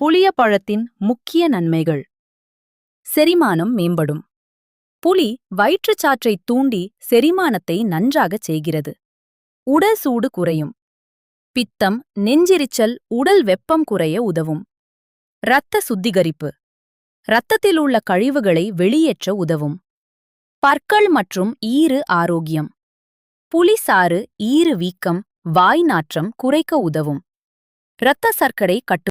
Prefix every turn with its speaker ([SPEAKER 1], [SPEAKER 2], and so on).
[SPEAKER 1] புளிய பழத்தின் முக்கிய நன்மைகள். செரிமானம் மேம்படும். புலி வயிற்றுச்சாற்றை தூண்டி செரிமானத்தை நன்றாகச் செய்கிறது. உடல் சூடு குறையும். பித்தம் நெஞ்சிரிச்சல் உடல் வெப்பம் குறைய உதவும். இரத்த சுத்திகரிப்பு. இரத்தத்தில் உள்ள கழிவுகளை வெளியேற்ற உதவும். பற்கள் மற்றும் ஈறு ஆரோக்கியம். புலிசாறு ஈறு வீக்கம் வாய் நாற்றம் குறைக்க உதவும். இரத்த சர்க்கரை கட்டு